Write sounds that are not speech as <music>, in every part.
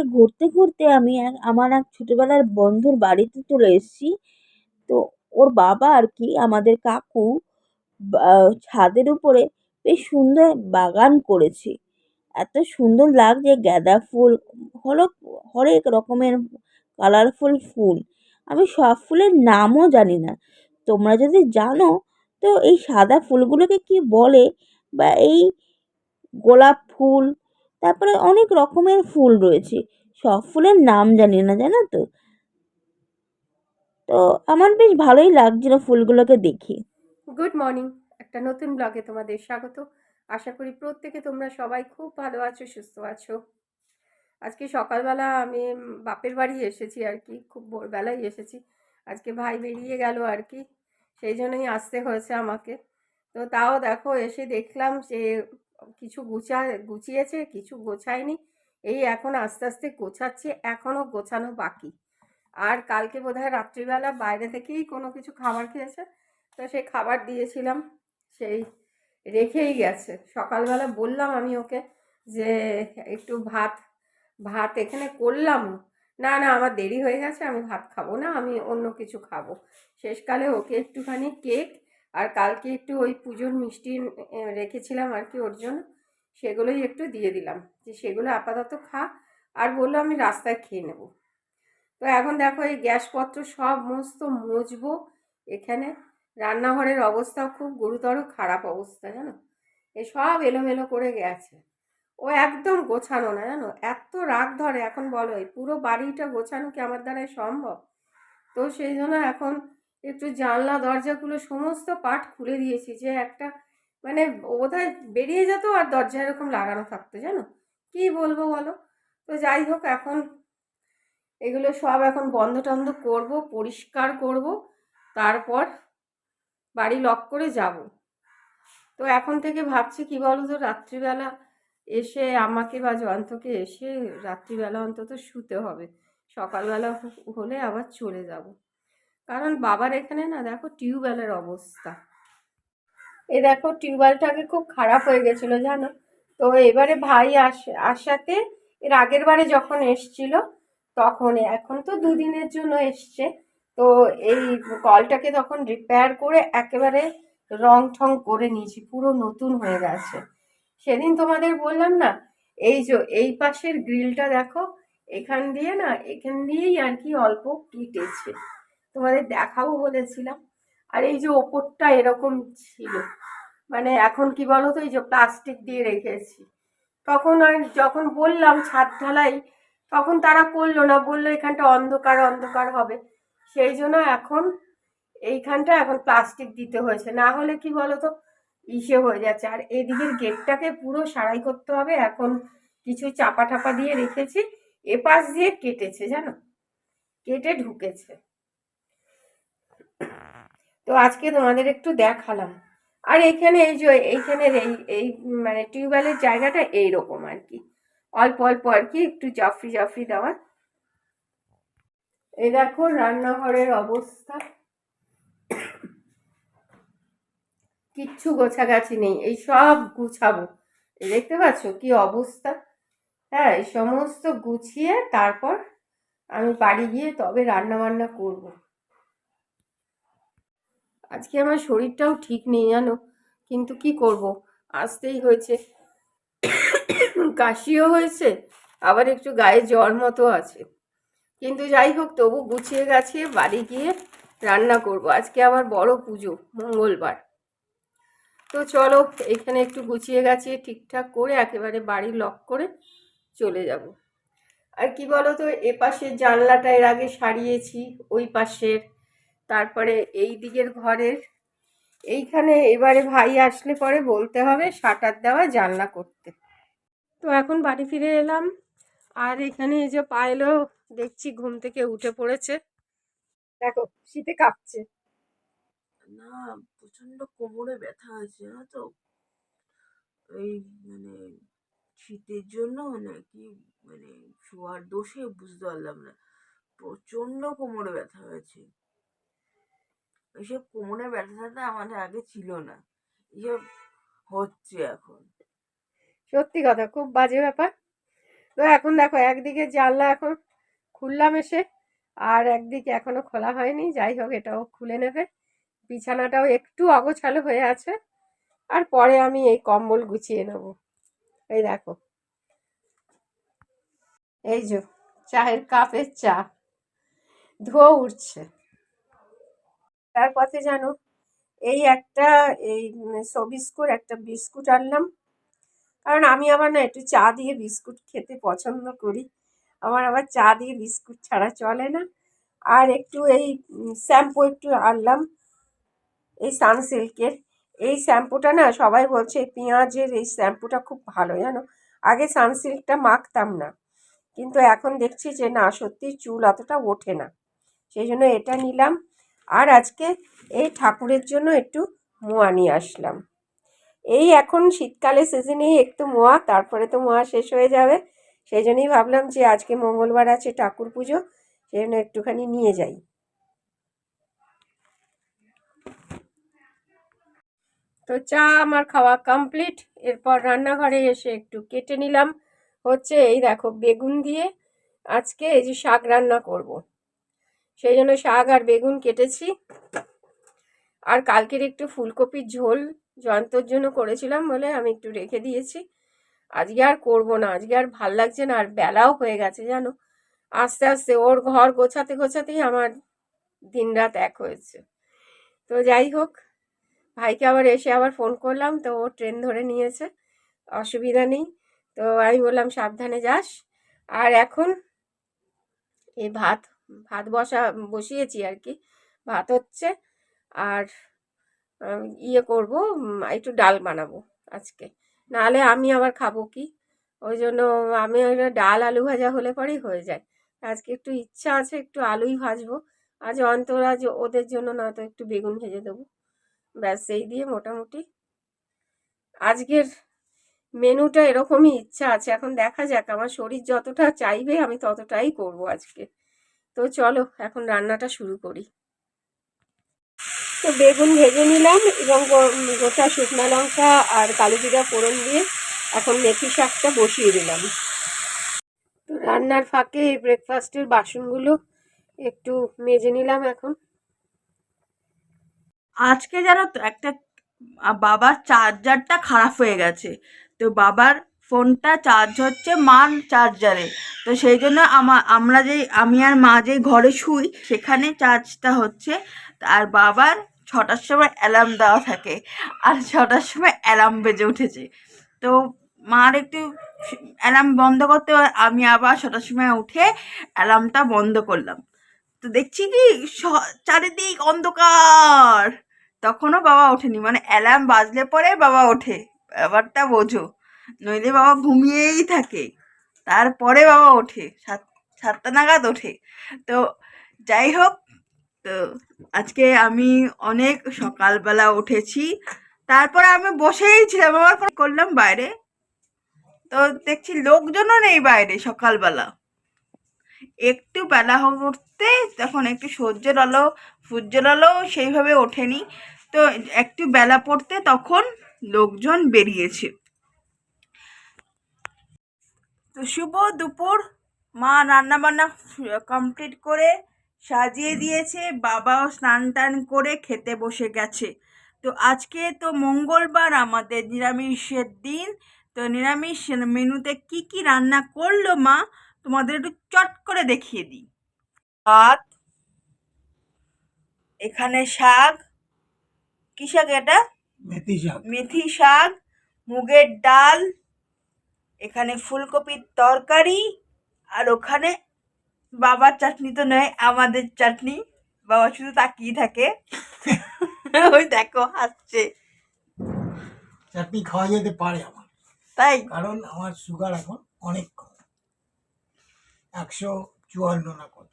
আজকে ঘুরতে ঘুরতে আমি এক, আমার এক ছোটোবেলার বন্ধুর বাড়িতে চলে এসেছি। তো ওর বাবা আর কি আমাদের কাকু ছাদের উপরে বেশ সুন্দর বাগান করেছে। এত সুন্দর লাগছে গাঁদা ফুল, হলো হরেক রকমের কালারফুল ফুল। আমি সব ফুলের নামও জানি না। তোমরা যদি জানো, তো এই সাদা ফুলগুলোকে কি বলে? বা এই গোলাপ ফুল তারপরে অনেক রকমের ফুল রয়েছে। সব ফুলের নাম জানি না, জানো তো? তো আমার বেশ ভালোই লাগছিল ফুলগুলোকে দেখে। গুড মর্নিং একটা নতুন ব্লগে তোমাদের স্বাগত। আশা করি প্রত্যেকে তোমরা সবাই খুব ভালো আছো, সুস্থ আছো। আজকে সকালবেলা আমি বাপের বাড়ি এসেছি আর কি, খুব ভোরবেলাই এসেছি। আজকে ভাই বেরিয়ে গেল আর কি, সেই জন্যই আসতে হয়েছে আমাকে। তো তাও দেখো, এসে দেখলাম যে কিছু গুছা, গুছিয়েছে, কিছু গোছায়নি। এই এখন আস্তে আস্তে গোছাচ্ছে, এখনও গোছানো বাকি। আর কালকে বোধহয় রাত্রিবেলা বাইরে থেকেই কোনো কিছু খাবার খেয়েছে, তো সেই খাবার দিয়েছিলাম, সেই রেখেই গেছে। সকালবেলা বললাম আমি ওকে যে, একটু ভাত ভাত এখানে করলাম। না না, আমার দেরি হয়ে গেছে, আমি ভাত খাব না, আমি অন্য কিছু খাব। শেষকালে ওকে একটুখানি কেক আর কালকে একটু ওই পুজোর মিষ্টি রেখেছিলাম আর কি ওর জন্য, সেগুলোই একটু দিয়ে দিলাম। যে সেগুলো আপাতত খা, আর বলল আমি রাস্তায় খেয়ে নেব। তো এখন দেখো এই গ্যাসপত্র সমস্ত মুছবো এখানে রান্নাঘরের অবস্থাও খুব গুরুতর খারাপ অবস্থা, জানো? এ সব এলোমেলো করে গেছে। ও একদম গোছানো না, জানো? এত রাগ ধরে, এখন বলো পুরো বাড়িটা গোছানো কি আমার দ্বারাই সম্ভব? তো সেই জন্য এখন একটু জানলা, দরজাগুলো সমস্ত পাট খুলে দিয়েছি যে একটা মানে বোধহয় বেরিয়ে যেত আর দরজা এরকম লাগানো থাকতো, জানো? কি বলব বলো? তো যাই হোক, এখন এগুলো সব এখন বন্ধ টন্ধ করব, পরিষ্কার করব, তারপর বাড়ি লক করে যাব। তো এখন থেকে ভাবছি কি বলো তো রাত্রিবেলা এসে আমাকে বা জয়ন্তকে এসে রাত্রিবেলা অন্তত শুতে হবে। সকালবেলা হলে আবার চলে যাব। কারণ বাবার এখানে না দেখো টিউবওয়েলের অবস্থা। এ দেখো টিউবওয়েলটাকে খুব খারাপ হয়ে গেছিল জানো? তো এবারে ভাই আস আসাতে এর আগের বারে যখন এসছিল, তখন এখন তো দুদিনের জন্য এসছে। তো এই কলটাকে তখন রিপেয়ার করে একেবারে রং ঠং করে নিয়েছি, পুরো নতুন হয়ে গেছে। সেদিন তোমাদের বললাম না, এই যে এই পাশের গ্রিলটা দেখো, এখান দিয়ে না, এখান দিয়েই আর কি অল্প কেটেছে। তোমাদের দেখাবো বলেছিলাম। আর এই যে ওপরটা এরকম ছিল। মানে এখন কি বলো তো এই যে প্লাস্টিক দিয়ে রেখেছি। তখন যখন বললাম ছাদ ঢালাই, তখন তারা করল না, বলল এখানটা অন্ধকার অন্ধকার হবে। সেই জন্য এখন এইখানটা এখন প্লাস্টিক দিতে হয়েছে। না হলে কি বলতো, ইসে হয়ে যাচ্ছে। আর এদিকের গেটটাকে পুরো সারাই করতে হবে। এখন কিছু চাপা টাপা দিয়ে রেখেছি। এপাশ দিয়ে কেটেছে, জানো? কেটে ঢুকেছে। তো আজকে তোমাদের একটু দেখালাম। আর এখানে এই যে এইখানের এই এই মানে টিউবওয়েলের জায়গাটা এইরকম আর কি। অল্প অল্প আর কি, একটু জাফরি জাফরি দেওয়া। এই দেখো, রান্নাঘরের অবস্থা। কিচ্ছু গোছাগাছি নেই, এই সব গুছাবো। দেখতে পাচ্ছ কি অবস্থা? হ্যাঁ এই সমস্ত গুছিয়ে তারপর আমি বাড়ি গিয়ে তবে রান্না বান্না করব। আজকে আমার শরীরটাও ঠিক নেই জানো, কিন্তু কি করব? আসতেই হয়েছে। কাশিও হয়েছে, আবার একটু গায়ে জ্বর মতো আছে। কিন্তু যাই হোক, তবু গুছিয়ে গাছিয়ে বাড়ি গিয়ে রান্না করব। আজকে আবার বড় পুজো, মঙ্গলবার। তো চলো, এখানে একটু গুছিয়ে গাছিয়ে ঠিকঠাক করে একেবারে বাড়ি লক করে চলে যাব। আর কি বলো তো এ পাশের জানলাটা এর আগে সারিয়েছি, ওই পাশের তারপরে এই দিকের ঘরের, এইখানে এবারে ভাই আসলে পরে বলতে হবে শাটার দেওয়া জানলা করতে। তো এখন বাড়ি ফিরে এলাম, আর এখানে এই যে পায়েলও দেখছি ঘুম থেকে উঠে পড়েছে। দেখো, শীতে কাঁপছে। না প্রচণ্ড কোমরে ব্যথা আছে, জানো তো? এই মানে শীতের জন্য নাকি মানে শোয়ার দোষে বুঝতে পারলাম না। প্রচণ্ড কোমরে ব্যথা হয়েছে। এইসব কোমরে ব্যথাটা আমাদের আগে ছিল না। এইসব হচ্ছে এখন। সত্যি কথা, খুব বাজে ব্যাপার। তো এখন দেখো, একদিকে জানলা এখন খুললাম এসে, আর একদিকে এখনও খোলা হয়নি। যাই হোক, এটাও খুলে নেবে। বিছানাটাও একটু অগোছালো হয়ে আছে। আর পরে আমি এই কম্বল গুছিয়ে নেব। এই দেখো। এই যে, চায়ের কাপের চা। ধোয়া উঠছে। তার পথে জানো, এই একটা, এই সবিস্কুট, একটা বিস্কুট আনলাম। কারণ আমি আবার না একটু চা দিয়ে বিস্কুট খেতে পছন্দ করি। আমার আবার চা দিয়ে বিস্কুট ছাড়া চলে না। আর একটু এই শ্যাম্পু একটু আনলাম, এই সানসিল্কের। এই শ্যাম্পুটা না সবাই বলছে পেঁয়াজের এই শ্যাম্পুটা খুব ভালো, জানো? আগে সানসিল্কটা মাখতাম না। কিন্তু এখন দেখছি যে না সত্যি চুল অতটা ওঠে না। সেই জন্য এটা নিলাম। আর আজকে এই ঠাকুরের জন্য একটু মোয়া নিয়ে আসলাম। এই এখন শীতকালে সিজনেই একটু মোয়া, তারপরে তো মোয়া শেষ হয়ে যাবে। সেই জন্যই ভাবলাম যে আজকে মঙ্গলবার আছে ঠাকুর পুজো, সেই জন্য একটুখানি নিয়ে যাই। তো চা আমার খাওয়া কমপ্লিট এরপর রান্নাঘরে এসে একটু কেটে নিলাম। হচ্ছে এই দেখো বেগুন দিয়ে আজকে এই যে শাক রান্না করব। সেই জন্য শাক আর বেগুন কেটেছি। আর কালকের একটু ফুলকপির ঝোল জয়ন্তর জন্য করেছিলাম বলে আমি একটু রেখে দিয়েছি। আজকে আর করব না, আজকে আর ভালো লাগছে না, আর বেলাও হয়ে গেছে জানো। আস্তে আস্তে ওর ঘর গোছাতে গোছাতেই আমার দিন রাত এক হয়েছে। তো যাই হোক, ভাইকে আবার এসে আবার ফোন করলাম, তো ও ট্রেন ধরে নিয়েছে, অসুবিধা নেই। তো আমি বললাম, সাবধানে যাস। আর এখন এই ভাত ভাত বসা, বসিয়েছি আর কি। ভাত হচ্ছে আর ইয়ে করব একটু ডাল বানাবো আজকে। নাহলে আমি আবার খাব কি? ওই জন্য আমি ডাল আলু ভাজা হলে পরেই হয়ে যায়। আজকে একটু ইচ্ছা আছে একটু আলুই ভাজবো। আজ অন্তর ওদের জন্য না তো একটু বেগুন ভেজে দেবো। ব্যাস সেই দিয়ে মোটামুটি। আজকের মেনুটা এরকমই ইচ্ছা আছে। এখন দেখা যাক, আমার শরীর যতটা চাইবে আমি ততটাই করব আজকে। তো চলো, এখন রান্নাটা শুরু করি। তো বেগুন ভেজে নিলাম এবং গোটা শুকনো লঙ্কা আর কালো জিরা ফোড়ন দিয়ে এখন মেথি শাকটা বসিয়ে দিলাম। তো রান্নার ফাঁকে এই ব্রেকফাস্টের বাসনগুলো একটু মেজে নিলাম এখন। আজকে জানো তো একটা বাবার চার্জারটা খারাপ হয়ে গেছে। তো বাবার ফোনটা চার্জ হচ্ছে মার চার্জারে তো সেই জন্য আমা- আমরা যেই, আমি আর মা যেই ঘরে শুই, সেখানে চার্জটা হচ্ছে। আর বাবার ছটার সময় অ্যালার্ম দেওয়া থাকে। আর ছটার সময় অ্যালার্ম বেজে উঠেছে। তো মার একটু অ্যালার্ম বন্ধ করতে আমি আবার ছটার সময় উঠে অ্যালার্মটা বন্ধ করলাম। তো দেখছি কি চারিদিক অন্ধকার। তখনও বাবা ওঠেনি। মানে অ্যালার্ম বাজলে পরে বাবা ওঠে। ব্যাপারটা বোঝো। নইলে বাবা ঘুমিয়েই থাকে। তারপরে বাবা ওঠে, সাত, সাতটা নাগাদ ওঠে। তো যাই হোক, তো আজকে আমি অনেক সকালবেলা উঠেছি। তারপরে আমি বসেই ছিলাম করে করলাম বাইরে। তো দেখছি লোকজনও নেই বাইরে সকালবেলা। একটু বেলা করতে তখন একটু সূর্যের আলো সূর্যের আলো সেইভাবে ওঠেনি। তো একটু বেলা পড়তে তখন লোকজন বেরিয়েছে। তো শুভ দুপুর। মা রান্না বান্না কমপ্লিট করে সাজিয়ে দিয়েছে। বাবাও স্নান টান করে খেতে বসে গেছে। তো আজকে তো মঙ্গলবার আমাদের নিরামিষের দিন। তো নিরামিষ মেনুতে কি কি রান্না করল মা? তোমাদের একটু চট করে দেখিয়ে দিই। ভাত এখানে শাক। কি শাক এটা? মেথি শাক। মেথি শাক মুগের ডাল এখানে ফুলকপির তরকারি আর ওখানে বাবার চাটনি তো নয় আমাদের চাটনি। বাবা শুধু তাকিয়ে থাকে। <laughs> ওই দেখো হাসছে। চাটনি খাওয়া যেতে পারে আমার। তাই? কারণ আমার সুগার এখন অনেক কম। একশো চুয়ান্ন না কত।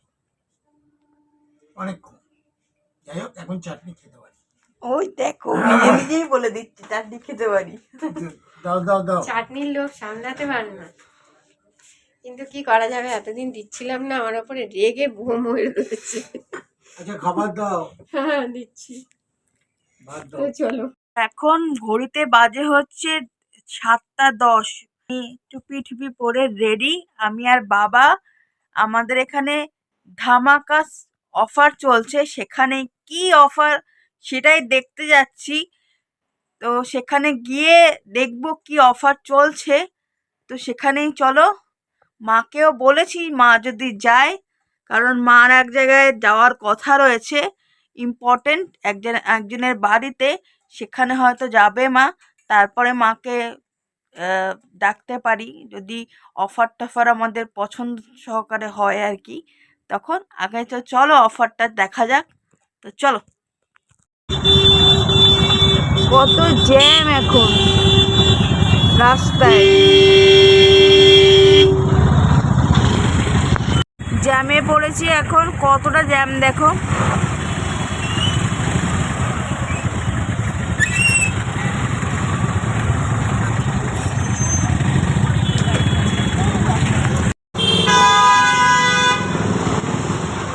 অনেক কম। যাই হোক এখন চাটনি খেতে পারি। ওই দেখো নিজে নিজেই বলে দিচ্ছি চাটনি খেতে পারি। দাও দাও দাও। চাটনির লোভ সামলাতে পারে না। কিন্তু কি করা যাবে? এতদিন দিচ্ছিলাম না আমার ওপরে রেগে বোম হয়ে রয়েছে। আচ্ছা খাবার দাও। হ্যাঁ দিচ্ছি। তো চলো। এখন ঘড়িতে বাজে হচ্ছে সাতটা দশ। টুপি টুপি পরে রেডি আমি আর বাবা আমাদের এখানে ধামাকা অফার চলছে। সেখানে কি অফার সেটাই দেখতে যাচ্ছি। তো সেখানে গিয়ে দেখব কি অফার চলছে। তো সেখানেই চলো। মাকেও বলেছি, মা যদি যায়, কারণ মার এক জায়গায় যাওয়ার কথা রয়েছে ইম্পর্টেন্ট একজন, একজনের বাড়িতে, সেখানে হয়তো যাবে মা। তারপরে মাকে ডাকতে পারি। যদি অফার টফার আমাদের পছন্দ সহকারে হয় আর কি, তখন আগে তো চলো অফারটা দেখা যাক। তো চলো। কত জ্যাম এখন। রাস্তায়। জ্যামে পড়েছি এখন। কতটা জ্যাম দেখো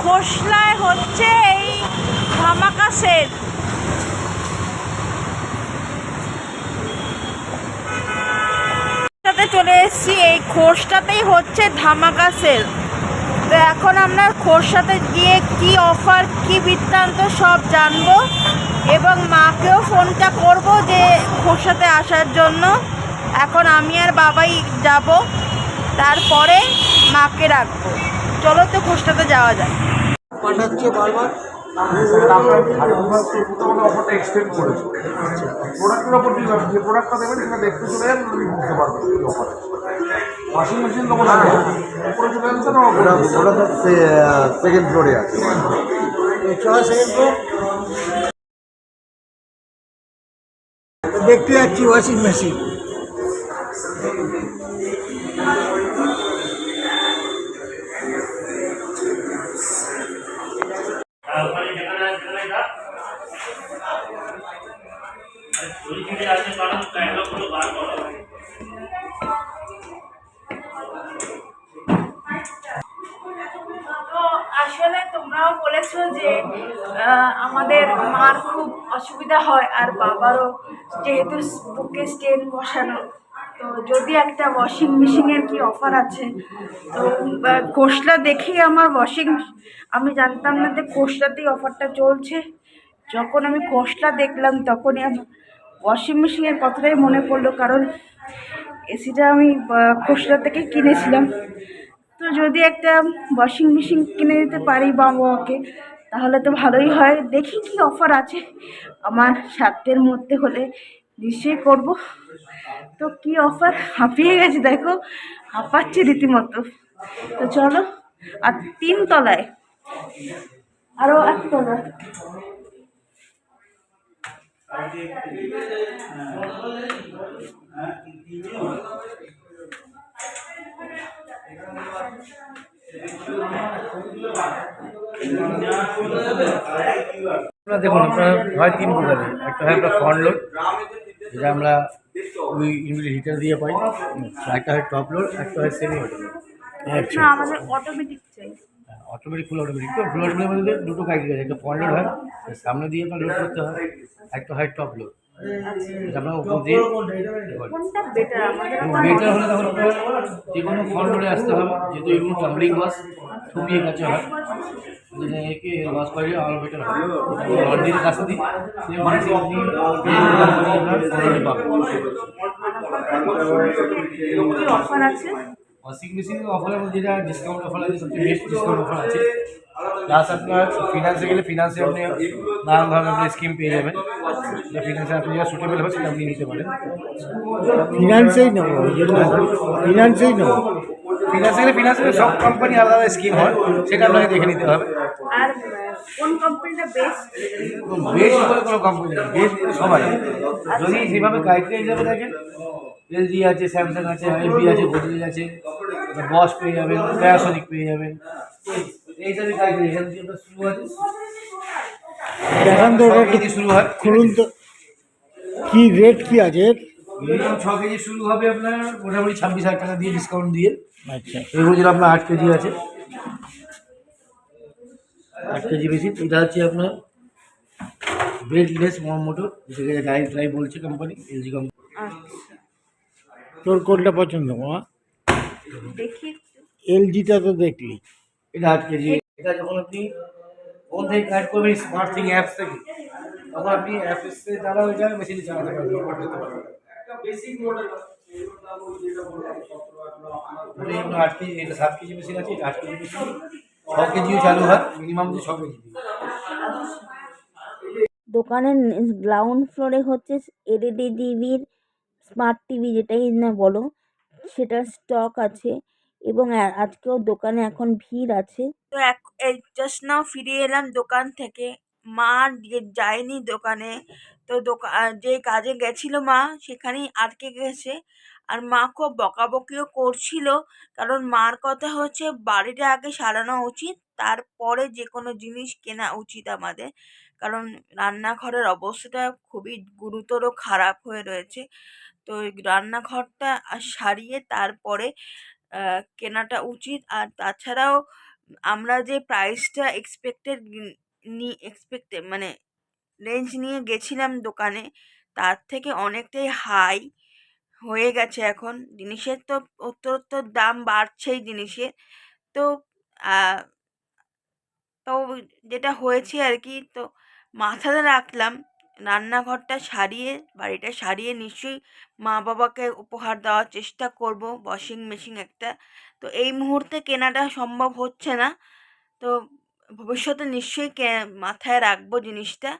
খোসলায় হচ্ছে এই ধামাকা সেট সাথে চলে এসেছি এই খোসটাতেই হচ্ছে ধামাকা সেল। তো এখন আমরা খোরসাতে গিয়ে কি অফার কি বৃত্তান্ত সব জানব এবং মাকেও ফোনটা করব যে খোরসাতে আসার জন্য। এখন আমি আর বাবাই যাব, তারপরে মাকে রাখব। চলো তো খোরসাতে যাওয়া যায় পাঠাচ্ছে বারবার। অফারটা এক্সটেন্ড প্রোডাক্টের ওপর ডিপেন্ড যে প্রোডাক্টটা দেবেন সেটা দেখতে চলে যান বুঝতে পারবেন ওয়াশিং মেশিন তখন আগে উপরে চলে আসছে না ওটা তো সেকেন্ড ফ্লোরে আছে সেকেন্ড দেখতে যাচ্ছি ওয়াশিং মেশিন বলেছ যে আমাদের মার খুব অসুবিধা হয় আর বাবারও যেহেতু বুকে স্টেন বসানো, তো যদি একটা ওয়াশিং মেশিনের কি অফার আছে? তো খোসলা দেখেই আমার ওয়াশিং আমি জানতাম না যে খোসলাতেই অফারটা চলছে। যখন আমি খোসলা দেখলাম, তখনই আমার ওয়াশিং মেশিনের কথাটাই মনে পড়ল, কারণ এসিটা আমি খোসলা থেকেই কিনেছিলাম। তো যদি একটা ওয়াশিং মেশিন কিনে দিতে পারি বাবাকে তাহলে তো ভালোই হয়। দেখি কি অফার আছে। আমার সাধ্যের মধ্যে হলে নিশ্চয়ই করব। তো কি অফার হাঁপিয়ে গেছে, দেখো। হাঁপাচ্ছে রীতিমতো। তো চলো, আর তিন তলায়। আরও একতলা আপনারা দেখুন আপনার হয় তিন প্রকারের। একটা হয় আপনার ফ্রন্ট লোড যেটা আমরা ওই ইনভিট হিটার দিয়ে পাই। আর একটা হয় টপ লোড একটা হয় সেমি অটোমেটিক আচ্ছা। আমাদের অটোমেটিক চাই। অটোমেটিক ফুল অটোমেটিক তো ফুল অটোমেটিক মধ্যে দুটো ক্রাইটেরিয়া আছে একটা ফ্রন্ট লোড হয় সামনে দিয়ে আপনার লোড করতে হয় একটা হয় টপ লোড দিয়ে কোনটা? বেটার আমাদের বেটার হলে তখন যে কোনো ফ্রন্ট লোডে আসতে হবে যেহেতু এগুলো টাম্বলিং বাস ফুপিয়ে কাছে হয়। একে বাস করে আরও বেটার কাছে দিই সে মানে সে আপনি আপনার ফ্রন্ট লোডে পাবেন কি অফার আছে। ওয়াশিং মেশিন অফারের মধ্যে যেটা ডিসকাউন্ট অফার আছে সবচেয়ে বেস্ট ডিসকাউন্ট অফার আছে প্লাস আপনার ফিনান্সে গেলে ফিনান্সে আপনি নানান ধরনের আপনি স্কিম পেয়ে যাবেন ফিনান্সে আপনি যেটা সুটেবল হবে সেটা আপনি নিতে পারেন ফিনান্সেই নেব ফিনান্সেই নেব ফিনান্সে গেলে ফিনান্সে সব কোম্পানি আলাদা আলাদা স্কিম হয় সেটা আপনাকে দেখে নিতে হবে আর কোন কোম্পানিটা বেস্ট বেশ বলে কোনো কোম্পানি নেই বলে সবাই। যদি সেভাবে ক্রাইটেরিয়া হিসাবে দেখেন এলজি আছে স্যামসাং আছে এলপি আছে গোদরেজ আছে বস পেয়ে যাবেন প্যারাসনিক পেয়ে যাবেন। এই ক্রাইটেরিয়া এখান থেকে আপনার শুরু আছে দেখান তো ওটা ছ একটু কেজি শুরু হয়। খুলুন তো। কি রেট কি আছে মিনিমাম ছ কেজি শুরু হবে আপনার মোটামুটি ছাব্বিশ হাজার টাকা দিয়ে ডিসকাউন্ট দিয়ে। আচ্ছা। এগুলো যেটা আপনার আট কেজি আছে আট কেজি বেশি এটা হচ্ছে আপনার বেডলেস মোটর যেটাকে ড্রাইভ ড্রাইভ বলছে কোম্পানি এলজি কোম্পানি আচ্ছা। তোর কোনটা পছন্দ মা? দেখি এলজিটা তো দেখলি। এটা আট কেজি। এটা যখন আপনি ফোন থেকে কাজ করবেন স্মার্ট থিং অ্যাপস থেকে তখন আপনি অ্যাপসের দ্বারা ওই জায়গায় মেশিনে চালাতে পারবেন অপারেট করতে পারবেন। ওটাই আপনার আট কেজি এটা সাত কেজি মেশিন আছে এটা আট কেজি মেশিন ছ কেজিও চালু হয় মিনিমাম যে ছ কেজি দোকানের গ্রাউন্ড ফ্লোরে হচ্ছে এলইডি টিভির স্মার্ট টিভি যেটাই না বলো সেটার স্টক আছে এবং আজকেও দোকানে এখন ভিড় আছে। তো এক এই জাস্ট নাও ফিরে এলাম দোকান থেকে। মা যায়নি দোকানে তো দোকান যে কাজে গেছিল মা সেখানেই আটকে গেছে। আর মা খুব বকাবকিও করছিল, কারণ মার কথা হচ্ছে বাড়িটা আগে সারানো উচিত, তারপরে যে কোনো জিনিস কেনা উচিত আমাদের। কারণ রান্নাঘরের অবস্থাটা খুবই গুরুতর খারাপ হয়ে রয়েছে। তো রান্নাঘরটা সারিয়ে তারপরে কেনাটা উচিত। আর তাছাড়াও আমরা যে প্রাইসটা এক্সপেক্টেড নি এক্সপেক্টেড মানে রেঞ্জ নিয়ে গেছিলাম দোকানে, তার থেকে অনেকটাই হাই হয়ে গেছে এখন। জিনিসের তো উত্তরোত্তর দাম বাড়ছেই জিনিসের তো তো যেটা হয়েছে আর কি, তো মাথাতে রাখলাম, রান্নাঘরটা সারিয়ে, বাড়িটা সারিয়ে নিশ্চয়ই মা বাবাকে উপহার দেওয়ার চেষ্টা করব ওয়াশিং মেশিন একটা। তো এই মুহূর্তে কেনাটা সম্ভব হচ্ছে না। তো ভবিষ্যতে নিশ্চয়ই মাথায় রাখব জিনিসটা।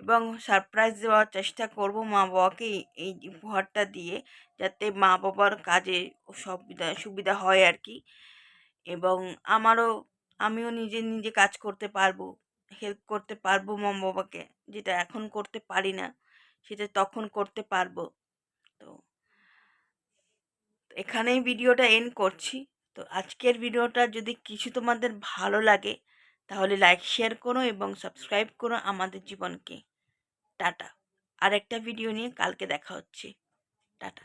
এবং সারপ্রাইজ দেওয়ার চেষ্টা করব মা বাবাকে এই- উপহারটা দিয়ে, যাতে মা বাবার কাজে সুবিধা সুবিধা হয় আর কি। এবং আমারও, আমিও নিজে নিজে কাজ করতে পারব হেল্প করতে পারব মা বাবাকে, যেটা এখন করতে পারি না, সেটা তখন করতে পারব। তো, এখানেই ভিডিওটা এন্ড করছি। তো আজকের ভিডিওটা যদি কিছু তোমাদের ভালো লাগে, তাহলে লাইক শেয়ার করো এবং সাবস্ক্রাইব করো আমাদের জীবনকে। টাটা। আর একটা ভিডিও নিয়ে কালকে দেখা হচ্ছে। টাটা।